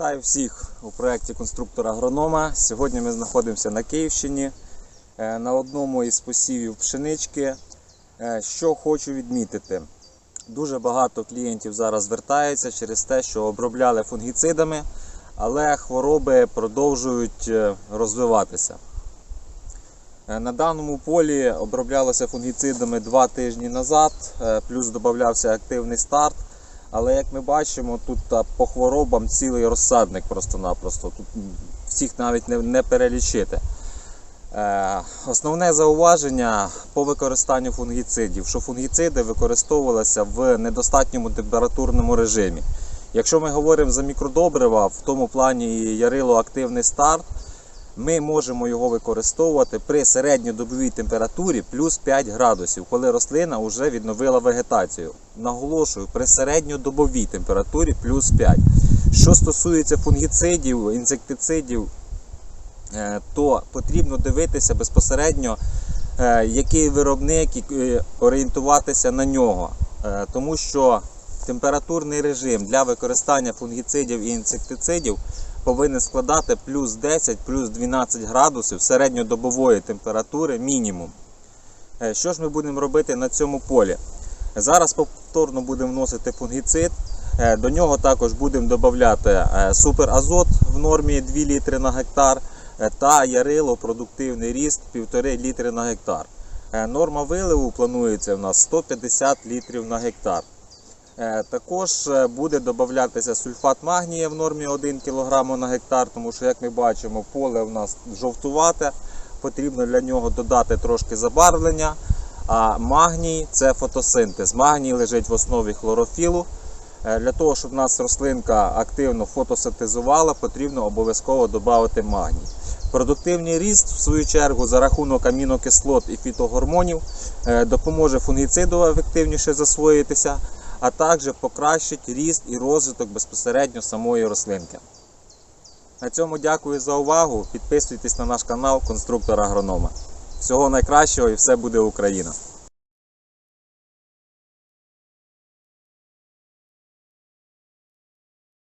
Вітаю всіх у проєкті конструктора агронома. Сьогодні ми знаходимося на Київщині е, на одному із посівів пшенички. Е, Що хочу відмітити, дуже багато клієнтів зараз звертаються через те, що обробляли фунгіцидами, але хвороби продовжують е, розвиватися. На даному полі оброблялося фунгіцидами два тижні назад, плюс додався активний старт. Але як ми бачимо, тут по хворобам цілий розсадник просто-напросто. Тут всіх навіть не, не перелічити. Е, основне зауваження по використанню фунгіцидів, що фунгіциди використовувалися в недостатньому температурному режимі. Якщо ми говоримо за мікродобрива, в тому плані ярило активний старт, ми можемо його використовувати при середньодобовій температурі плюс 5 градусів, коли рослина вже відновила вегетацію. Наголошую, при середньодобовій температурі плюс 5. Що стосується фунгіцидів, інсектицидів, е, то потрібно дивитися безпосередньо, е, який виробник і е, орієнтуватися на нього. Тому що температурний режим для використання фунгіцидів і інсектицидів повинен складати плюс 10, плюс 12 градусів середньодобової температури мінімум. Е, Що ж ми будемо робити на цьому полі? Зараз повторно будемо вносити фунгіцид. Е, До нього також будемо додати е, суперазот в нормі 2 літри на гектар та ярило продуктивний ріст 1,5 літри на гектар. Норма виливу планується в нас 150 літрів на гектар. Е, Також е, буде додатися сульфат магнія в нормі 1 кг на гектар, тому що, як ми бачимо, поле у нас жовтувате, потрібно для нього додати трошки забарвлення. А магній це фотосинтез. Магній лежить в основі хлорофілу. Е, Для того, щоб у нас рослинка активно фотосинтезувала, потрібно обов'язково додати магній. Продуктивний ріст, в свою чергу, за рахунок амінокислот і фітогормонів допоможе фунгіциду ефективніше засвоїтися, а також покращить ріст і розвиток безпосередньо самої рослинки. На цьому дякую за увагу. Підписуйтесь на наш канал Конструктор Агронома. Всього найкращого і все буде Україна!